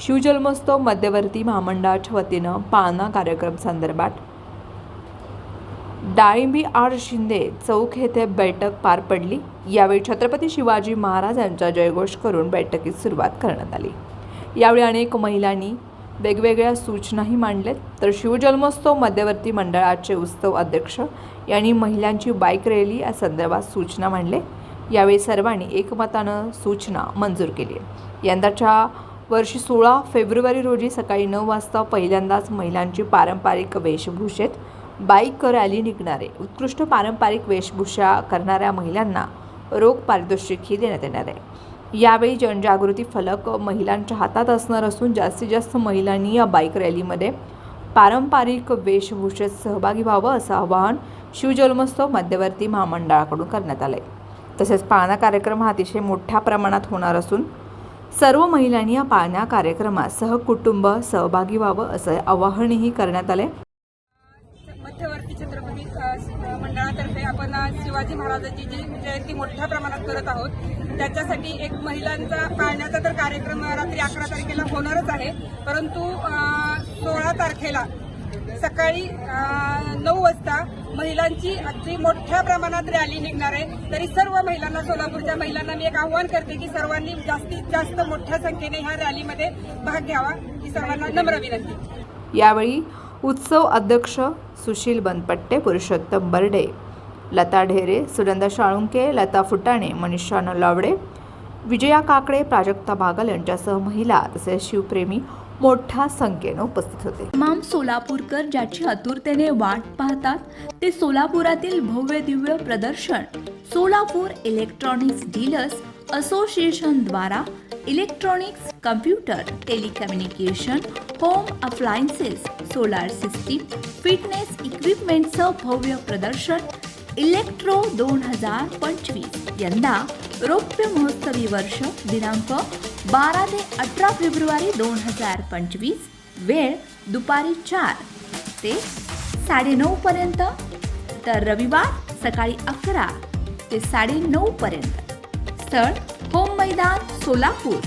शिवजन्मोत्सव मध्यवर्ती महामंडळाच्या वतीनं पाळणा कार्यक्रम संदर्भात डाळिंबी आर शिंदे चौक येथे बैठक पार पडली. यावेळी छत्रपती शिवाजी महाराज यांचा जयघोष करून बैठकीत सुरुवात करण्यात आली. यावेळी अनेक महिलांनी वेगवेगळ्या सूचनाही मांडल्यात. तर शिवजन्मोत्सव मध्यवर्ती मंडळाचे उत्सव अध्यक्ष यांनी महिलांची बाईक रॅली या संदर्भात सूचना मांडले यावेळी सर्वांनी एकमतानं सूचना मंजूर केली. यंदाच्या वर्षी सोळा फेब्रुवारी रोजी सकाळी नऊ वाजता पहिल्यांदाच महिलांची पारंपरिक वेशभूषेत बाईक रॅली निघणारे. उत्कृष्ट पारंपरिक वेशभूषा करणाऱ्या महिलांना रोख पारितोषिकही देण्यात येणार आहे. यावेळी जनजागृती फलक महिलांच्या हातात असणार असून जास्तीत जास्त महिलांनी या बाईक रॅलीमध्ये पारंपरिक वेशभूषेत सहभागी व्हावं असं आवाहन शिवजन्मोत्सव मध्यवर्ती महामंडळाकडून करण्यात आलं आहे तसेच पाळणा कार्यक्रम हा अतिशय मोठ्या प्रमाणात होणार असून सर्व महिलांनी या पाळणा कार्यक्रमात सहकुटुंब सहभागी व्हावं असं आवाहनही करण्यात आले मध्यवर्ती छत्रपती मंडळातर्फे आपण शिवाजी महाराजांची जी जयंती मोठ्या प्रमाणात करत आहोत त्याच्यासाठी एक महिलांचा पाळण्याचा तर कार्यक्रम रात्री अकरा तारखेला होणारच आहे. परंतु सोळा तारखेला सकाळी नऊ वाजता महिलांची अगदी मोठ्या प्रमाणात रॅली निघणार आहे. तरी सर्व महिलांना सोलापूरच्या महिलांना मी एक आव्हान करते की सर्वांनी जास्तीत जास्त मोठ्या संख्येने ह्या रॅलीमध्ये भाग घ्यावा. ही सर्वांना नम्र विनंती. यावेळी उत्सव अध्यक्ष सुशील बनपट्टे पुरुषोत्तम बर्डे लता ढेरे सुनंदा शाळुंके लता फुटाणे मनीषा नलावडे विजया काकडे प्राजक्ता बागल यांच्यासह महिला तसेच शिवप्रेमी मोठ्या संख्येनं उपस्थित होते. इमाम सोलापूरकर ज्याची आतुरतेने वाट पाहतात ते सोलापुरातील भव्य दिव्य प्रदर्शन सोलापूर इलेक्ट्रॉनिक्स डीलर्स असोसिएशन द्वारा electronics computer telecommunication home appliances solar system fitness इक्विपमेंटचं भव्य प्रदर्शन इलेक्ट्रो दोन हजार पंचवीस यंदा रौप्य महोत्सवी वर्ष दिनांक बारा ते अठरा फेब्रुवारी दोन हजार पंचवीस वेळ दुपारी चार ते साडेनऊ पर्यंत. तर रविवार सकाळी अकरा ते साडेनऊ पर्यंत. स्थळ होम मैदान सोलापूर.